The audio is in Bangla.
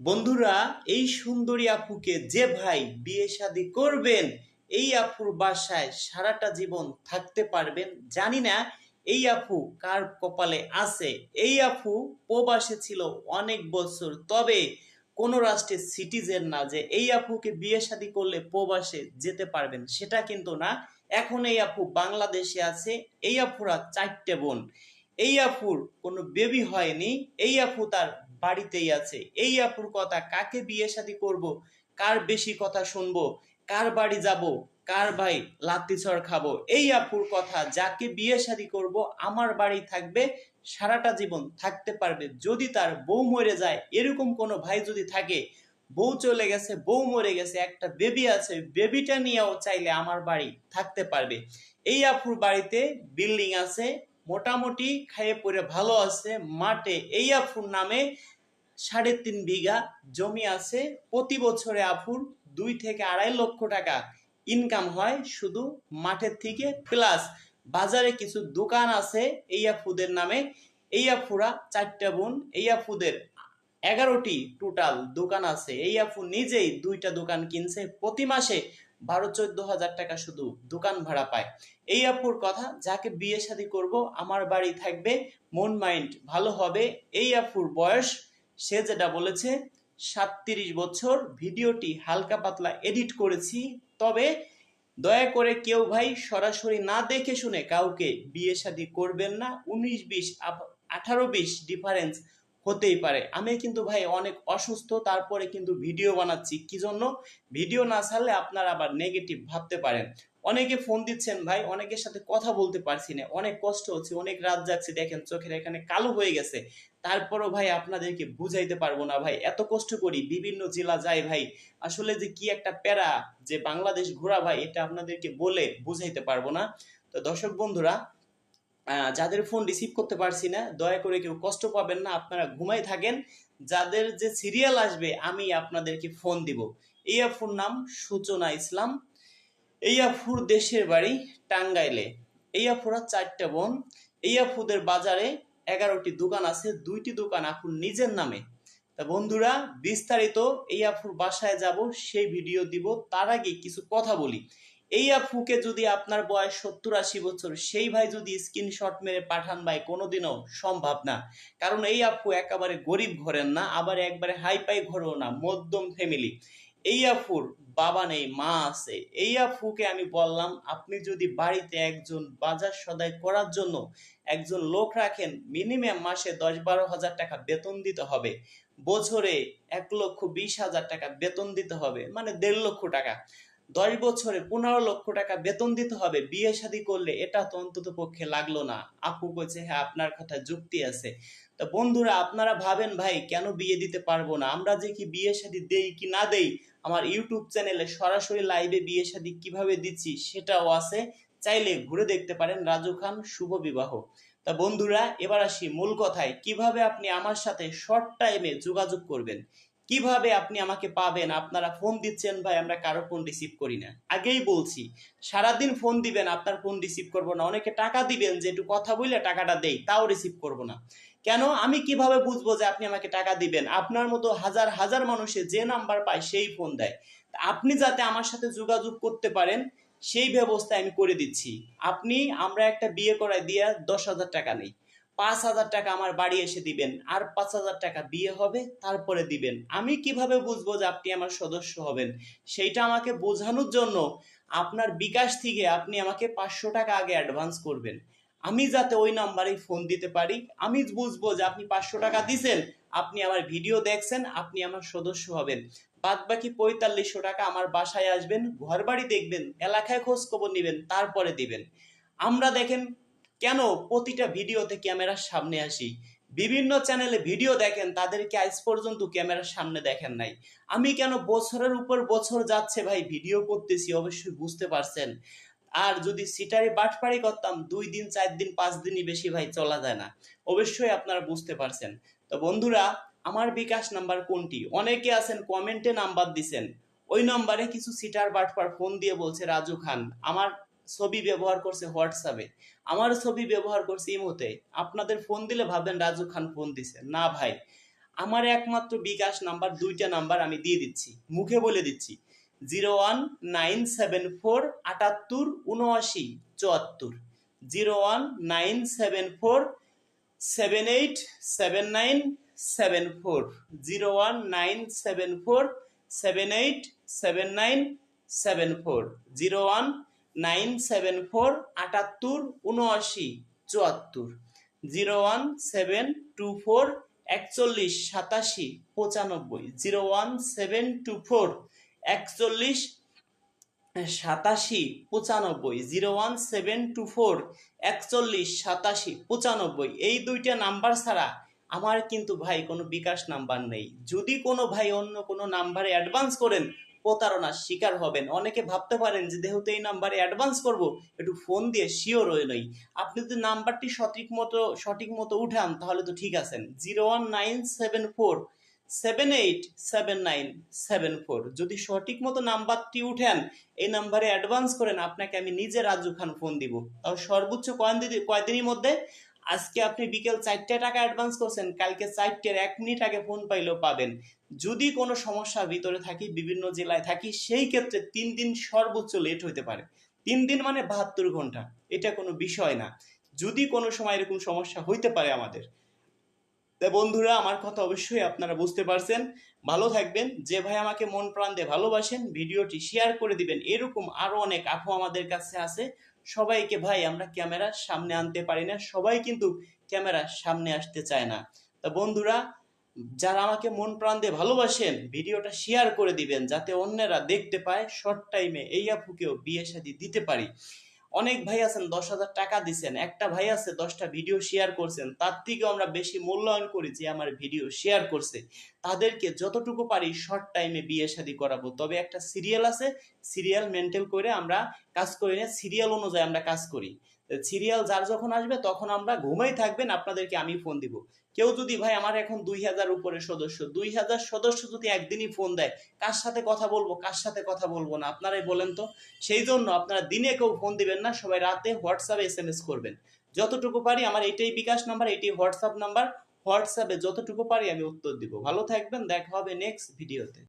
বন্ধুরা, এই সুন্দরী আপুকে যে ভাই বিয়ে শাদী করবেন, এই আপুর বাসায় সারাটা জীবন থাকতে পারবেন। জানি না এই আপু কার কপালে আছে। এই আপু প্রবাসে ছিল অনেক বছর, তবে কোন রাষ্ট্রের সিটিজেন না যে এই আপুকে বিয়ে শাদী করলে প্রবাসে যেতে পারবেন, সেটা কিন্তু না। এখন এই আপু বাংলাদেশে আছে, এই আপুরা চারটে বোন। এই আপুর কোনো বেবি হয়নি, এই আপু তার বাড়িতেই আছে। এই আপুর কথা, কাকে বিয়ে শাদী করব? কার বেশি কথা শুনব? কার বাড়ি যাব? কার ভাই লাত্তি চড় খাব? এই আপুর কথা, যাকে বিয়ে শাদী করব, আমার বাড়ি থাকবে, সারাটা জীবন থাকতে পারবে। যদি তার বউ মরে যায়, এরকম কোনো ভাই যদি থাকে, বউ চলে গেছে, বউ মরে গেছে, একটা বেবি আছে বেবিটা নিয়েও চাইলে আমার বাড়ি থাকতে পারবে। এই আপুর বাড়িতে বিল্ডিং আছে মোটামুটি খাইয়ে পরে ভালো আছে। মাঠে এই আফুর নামে সাড়ে তিন বিঘা জমি আছে। প্রতি বছরে আফুর দুই থেকে আড়াই লক্ষ টাকা ইনকাম হয় শুধু মাঠের থেকে। প্লাস বাজারে কিছু দোকান আছে এই আফুদের নামে। এই আফুরা চারটা বোন এই আফুদের এগারোটি টোটাল দোকান আছে। এই আফু নিজেই দুইটা দোকান কিনছে। প্রতি মাসে বারো চোদ্দ হাজার টাকা শুধু দোকান ভাড়া পায়। এই আপুর কথা, যাকে বিয়ে শাদী করব, আমার বাড়ি থাকবে, মন মাইন্ড ভালো হবে, এই আপুর বয়স, সে যেটা বলেছে, সাতত্রিশ বছর, ভিডিওটি হালকা পাতলা এডিট করেছি, তবে দয়া করে কেউ ভাই সরাসরি না দেখে শুনে কাউকে বিয়ে শাদী করবেন না। উনিশ বিশ আঠারো বিশ ডিফারেন্স হতেই পারে। আমি কিন্তু ভাই অনেক অসুস্থ, তারপরে কিন্তু ভিডিও বানাচ্ছি। কি জন্য? ভিডিও না ছাড়লে আপনারা আবার নেগেটিভ ভাবতে পারেন। অনেকে ফোন দিচ্ছেন ভাই, অনেকের সাথে কথা বলতে পারছি না। অনেক কষ্ট হচ্ছে, অনেক রাত যাচ্ছে দেখেন চোখের এখানে কালো হয়ে গেছে। তারপরও ভাই আপনাদেরকে বুঝাইতে পারব না ভাই। এত কষ্ট করি, বিভিন্ন জেলা যাই ভাই। আসলে যে কি একটা প্যারা যে বাংলাদেশ ঘোরা ভাই, এটা আপনাদেরকে বলে বুঝাইতে পারব না। তো দর্শক বন্ধুরা যাদের ফোন রিসিভ করতে পারছি না, দয়া করে কেউ কষ্ট পাবেন না, আপনারা ঘুমাই থাকেন। যাদের যে সিরিয়াল আসবে, আমি আপনাদেরকে ফোন দিব। এই আফুর নাম সূচনা ইসলাম। এই আফুর দেশের বাড়ি টাঙ্গাইলে। এই আফুরা চারটা বোন। এই আফুদের বাজারে এগারোটি দোকান আছে, দুইটি দোকান আফুর নিজের নামে। তা বন্ধুরা, বিস্তারিত এই আফুর বাসায় যাব, সেই ভিডিও দিব, তার আগে কিছু কথা বলি। এই আফুকে যদি আপনার বয়স সত্তর আশি বছর, সেই ভাই যদি স্ক্রিনশট মেরে পাঠান ভাই, কোনোদিনও সম্ভব না। কারণ এই আফু একেবারে গরিব ঘরের না, আবার একবারে হাই পাই ঘরেও না, মধ্যম ফ্যামিলি এই আফুর বাবা নেই, মা আছে। এই আফুকে আমি বললাম, আপনি যদি বাড়িতে একজন বাজার সদাই করার জন্য একজন লোক রাখেন মিনিমাম মাসে দশ বারো হাজার টাকা বেতন দিতে হবে। বছরে এক লক্ষ বিশ হাজার টাকা বেতন দিতে হবে মানে দেড় লক্ষ টাকা। দশ বছরে পনেরো লক্ষ টাকা বেতন দিতে হবে, বিয়ে শাদী করলে এটা তো অন্তত পক্ষে লাগল না। আপু কইছে হ্যাঁ আপনার কথা যুক্তি আছে। তো বন্ধুরা, আপনারা ভাবেন, ভাই, কেন বিয়ে দিতে পারব না? আমরা যে কি বিয়ে শাদী দেই কি না দেই, আমার ইউটিউব চ্যানেলে সরাসরি লাইভে বিয়ে শাদী কীভাবে দিচ্ছি সেটাও আছে। চাইলে ঘুরে দেখতে পারেন রাজু খান শুভ বিবাহ। তা বন্ধুরা, এবার আসি মূল কথায়। কীভাবে আপনি আমার সাথে শর্ট টাইমে যোগাযোগ করবেন? কীভাবে আপনি আমাকে পাবেন? আপনারা ফোন দিচ্ছেন ভাই, আমরা কারও ফোন রিসিভ করি না। আগেই বলছি, সারাদিন ফোন দিবেন, আপনার ফোন রিসিভ করব না। অনেকে টাকা দিবেন যে একটু কথা বললে টাকাটা দেই, তাও রিসিভ করব না। কেন? আমি কীভাবে বুঝব যে আপনি আমাকে টাকা দিবেন? আপনার মতো হাজার হাজার মানুষে যে নাম্বার পায়, সেই ফোন দেয়। আপনি যাতে আমার সাথে যোগাযোগ করতে পারেন, সেই ব্যবস্থা আমি করে দিচ্ছি। আপনি, আমরা একটা বিয়ে করায় দিয়ে দশ হাজার টাকা নেই। পাঁচ হাজার টাকা আমার বাড়ি এসে দিবেন আর পাঁচ হাজার টাকা বিয়ে হবে, তারপরে দিবেন। আমি কীভাবে বুঝব যে আপনি আমার সদস্য হবেন? সেইটা আমাকে বোঝানোর জন্য আপনার বিকাশ থেকে আপনি আমাকে পাঁচশো টাকা আগে অ্যাডভান্স করবেন। আমি যাতে ওই নাম্বারে ফোন দিতে পারি, আমি বুঝব যে আপনি পাঁচশো টাকা দিছেন, আপনি আমার ভিডিও দেখছেন, আপনি আমার সদস্য হবেন। বাদ বাকি পঁয়তাল্লিশশো টাকা আমার বাসায় আসবেন ঘর বাড়ি দেখবেন, এলাকায় খোঁজ খবর নিবেন, তারপরে দিবেন। আমরা দেখেন কেন প্রতিটা ভিডিওতে ক্যামেরার সামনে আসি? বিভিন্ন চ্যানেলে ভিডিও দেখেন, তাদেরকে আজ পর্যন্ত ক্যামেরার সামনে দেখেন নাই। আমি কেন বছরের উপর বছর যাচ্ছে ভাই ভিডিও করতেছি, অবশ্যই বুঝতে পারছেন। আর যদি সিটারে বাটপাড়ি করতাম, দুই দিন, চার দিন, পাঁচ দিনই বেশি ভাই চলা যায় না। অবশ্যই আপনারা বুঝতে পারছেন। তো বন্ধুরা, আমার বিকাশ নাম্বার কোনটি? অনেকে আছেন কমেন্টে নাম্বার দিছেন। ওই নাম্বারে কিছু সিটার বাটপার ফোন দিয়ে বলছে, রাজু খান, আমার ছবি ব্যবহার করছে হোয়াটসঅ্যাপে। আমার ছবি ব্যবহার করছে ইমোতে আপনাদের ফোন দিলে ভাবেন রাজু খান ফোন দিছে। না ভাই, আমার একমাত্র বিকাশ নাম্বার, দুইটা নাম্বার আমি দিয়ে দিচ্ছি, মুখে বলে দিচ্ছি। Zero one nine seven four আটাত্তর উনআশি চুয়াত্তর। Zero one nine seven four seven eight seven nine seven four zero one nine seven four seven eight seven nine seven four zero one nine seven four আটাত্তর উনআশি চুয়াত্তর। Zero one seven two four একচল্লিশ সাতাশি পঁচানব্বই। Zero one seven two four একচল্লিশ সাতাশি পঁচানব্বই। Zero one seven two four একচল্লিশ সাতাশি পঁচানব্বই। এই দুইটা নাম্বার ছাড়া আমার কিন্তু ভাই কোনো বিকাশ নাম্বার নেই। যদি কোনো ভাই অন্য কোনো নাম্বারে অ্যাডভান্স করেন প্রতারণার শিকার হবেন। অনেকে ভাবতে পারেন যে, যেহেতু এই নাম্বারে অ্যাডভান্স করব, একটু ফোন দিয়ে শিওর হয়ে নই। আপনি যদি নাম্বারটি সঠিক মতো সঠিক মতো উঠান, তাহলে তো ঠিক আছেন। Zero one nine seven four seven eight seven nine seven four যদি সঠিক মতো নাম্বারটি উঠেন, এই নাম্বারে অ্যাডভান্স করেন, আপনাকে আমি নিজে রাজু খান ফোন দিব। তাও সর্বোচ্চ কয়দিন কয়দিনের মধ্যে? আজকে আপনি বিকেল চারটে টাকা অ্যাডভান্স করছেন, কালকে চারটের এক মিনিট আগে ফোন পাইলেও পাবেন। যদি কোনো সমস্যার ভিতরে থাকি, বিভিন্ন জেলায় থাকি, সেই ক্ষেত্রে তিন দিন সর্বোচ্চ লেট হতে পারে। তিন দিন মানে বাহাত্তর ঘণ্টা, এটা কোনো বিষয় না। যদি কোনো সময় এরকম সমস্যা হইতে পারে আমাদের, তা বন্ধুরা, আমার কথা অবশ্যই আপনারা বুঝতে পারছেন। ভালো থাকবেন। যে ভাই আমাকে মন প্রাণ দিয়ে ভালোবাসেন, ভিডিওটি শেয়ার করে দিবেন। এরকম আরও অনেক আপু আমাদের কাছে আছে। সবাইকে ভাই, আমরা ক্যামেরার সামনে আনতে পারি না। সবাই কিন্তু ক্যামেরার সামনে আসতে চায় না। তা বন্ধুরা, যারা আমাকে মন প্রাণ দিয়ে ভালোবাসেন, ভিডিওটা শেয়ার করে দিবেন, যাতে অন্যেরা দেখতে পায় শর্ট টাইমে এই আপুকেও বিয়ে সাদী দিতে পারি। অনেক ভাই আছেন, দশ হাজার টাকা দিচ্ছেন একটা ভাই আছে দশটা ভিডিও শেয়ার করছেন, তার থেকে আমরা বেশি মূল্যায়ন করি যে আমার ভিডিও শেয়ার করছে। তাদেরকে যতটুকু পারি শর্ট টাইমে বিয়ে শাদী করাবো। তবে একটা সিরিয়াল আছে সিরিয়াল মেনটেন করে আমরা কাজ করি না সিরিয়াল অনুযায়ী আমরা কাজ করি। সিরিয়াল যার যখন আসবে তখন আমরা ঘুমাই থাকবেন, আপনাদেরকে আমি ফোন দিব। কেউ যদি, ভাই, আমার এখন দুই হাজার উপরে সদস্য, দুই হাজার সদস্য যদি একদিনই ফোন দেয়, কার সাথে কথা বলব, কার সাথে কথা বলব না? আপনারাই বলেন তো। সেই জন্য আপনারা দিনে কেউ ফোন দিবেন না, সবাই রাতে হোয়াটসঅ্যাপে এস এম এস করবেন। যতটুকু পারি, আমার এটাই বিকাশ নাম্বার এটি হোয়াটসঅ্যাপ নাম্বার হোয়াটসঅ্যাপে যতটুকু পারি আমি উত্তর দিব। ভালো থাকবেন, দেখা হবে নেক্সট ভিডিওতে